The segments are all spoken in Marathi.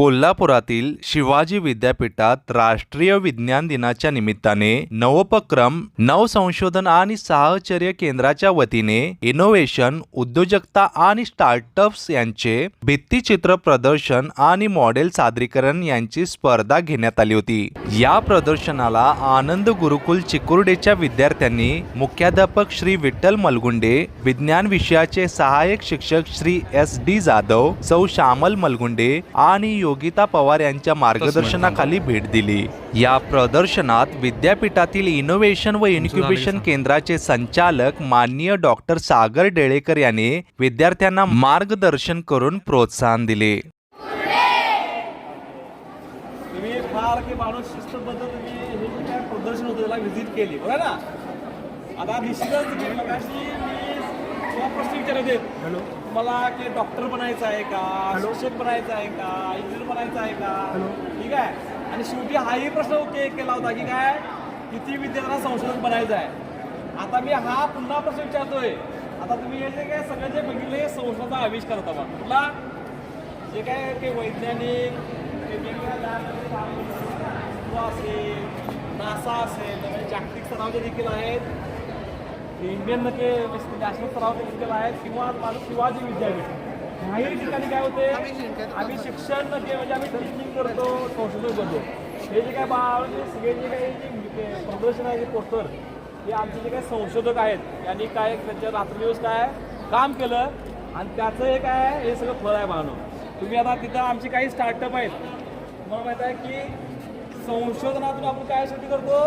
कोल्हापुरातील शिवाजी विद्यापीठात राष्ट्रीय विज्ञान दिनाच्या निमित्ताने नवोपक्रम नवसंशोधन आणि साहचर्य केंद्राच्या वतीने इनोव्हेशन उद्योजकता आणि स्टार्टअप्स यांचे भित्तिचित्र प्रदर्शन आणि मॉडेल सादरीकरण यांची स्पर्धा घेण्यात आली होती. या प्रदर्शनाला आनंद गुरुकुल चिकुर्डेच्या विद्यार्थ्यांनी मुख्याध्यापक श्री विठ्ठल मलगुंडे विज्ञान विषयाचे सहाय्यक शिक्षक श्री एस डी जाधव सौ श्यामल मलगुंडे आणि योगिता पवार यांच्या मार्गदर्शनाखाली भेट दिली. या प्रदर्शनात विद्यापीठातील इनोव्हेशन व इन्क्युबेशन केंद्राचे संचालक माननीय डॉक्टर सागर डेळेकर यांनी विद्यार्थ्यांना मार्गदर्शन करून प्रोत्साहन दिले. तुम्ही फार की माणूस शिस्तबद्ध तुम्ही हे जे काय प्रदर्शन होतं त्याला व्हिजिट केली बरं ना? आता निश्चितच मी मगाशी मी तुम्हाला प्रश्न विचारत आहेत तुम्हाला की डॉक्टर बनायचं आहे का? शिक्षक बनायचं आहे का? इंजिनियर बनायचं आहे का? ठीक आहे? आणि शेवटी हाही प्रश्न के केला होता की काय? किती विद्यार्थ्यांना संशोधन बनायचं आहे? आता मी हा पुन्हा प्रश्न विचारतोय. आता तुम्ही हे जे काय सगळं जे बघितले संशोधनाचा आविष्कार होता बा कुठला? जे काय ते वैज्ञानिक असेल नासा असेल जागतिक स्तरावरचे देखील आहेत इंडियन ते नॅशनल स्तरावरचे देखील आहेत. किंवा माझं शिवाजी विद्यापीठ. ह्याही ठिकाणी काय होते आम्ही शिक्षण जे म्हणजे आम्ही टीचिंग करतो संशोधन करतो. हे जे काय बा म्हणजे सगळे जे काही जे प्रदर्शन आहे जे पोस्टर हे आमचे जे काही संशोधक आहेत यांनी काय त्यांच्या रात्रदिवस काय काम केलं आणि त्याचं हे काय आहे, हे सगळं फळ आहे पाहणं तुम्ही आता तिथं आमचे काही स्टार्टअप आहेत. तुम्हाला माहीत आहे की संशोधनातून आपण काय शेती करतो?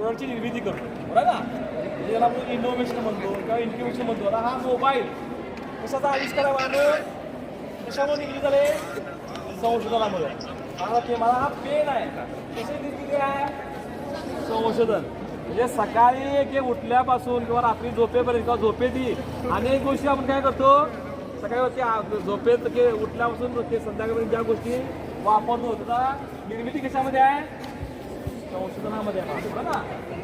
प्रोडक्टची निर्मिती करतो बरोबर ना म्हणजे आपण इनोव्हेशन म्हणतो किंवा इन्क्युबेशन म्हणतो. आता हा मोबाईल कशाचा आविष्कार आहे मानव कशामुळे निघली झाले संशोधनामुळे. मला ते मला हा पेन आहे. कशी निर्मिती आहे संशोधन. म्हणजे सकाळी की उठल्यापासून किंवा रात्री झोपेपर्यंत किंवा झोपेती अनेक गोष्टी आपण काय करतो? सकाळी झोपेत उठल्यापासून ते संध्याकाळपर्यंत ज्या गोष्टी वापरतो त्याचा निर्मिती कशामध्ये आहे? ना?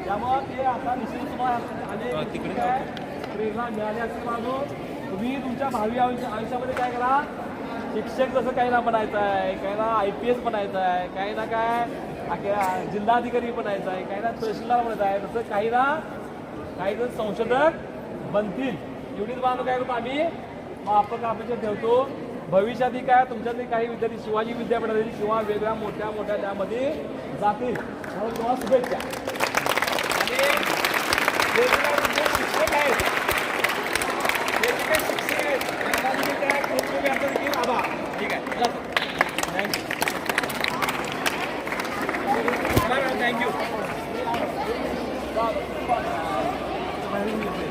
त्यामुळं ते आता निश्चित तुम्हाला प्रेरणा मिळाली असेल मानून तुम्ही तुमच्या भावी आयुष्य आयुष्यामध्ये काय करा शिक्षक जसं काही ना बनायचं आहे काही ना आय पी एस बनायचं आहे काही ना काय जिल्हाधिकारी बनायचं आहे काही ना तहसीलदार बनायचं आहे तसं काही ना काही जण संशोधक बनतील. एवढीच मानू काय करतो आम्ही मग आपण अपेक्षा ठेवतो भविष्यातही काय तुमच्यातले काही विद्यार्थी शिवाजी विद्यापीठातील किंवा वेगळ्या मोठ्या मोठ्या त्यामध्ये जातील. म्हणून तुम्हाला शुभेच्छा. आणि शिक्षक आहेत. शिक्षक आहेत. आभार ठीक आहे थँक्यू थँक्यू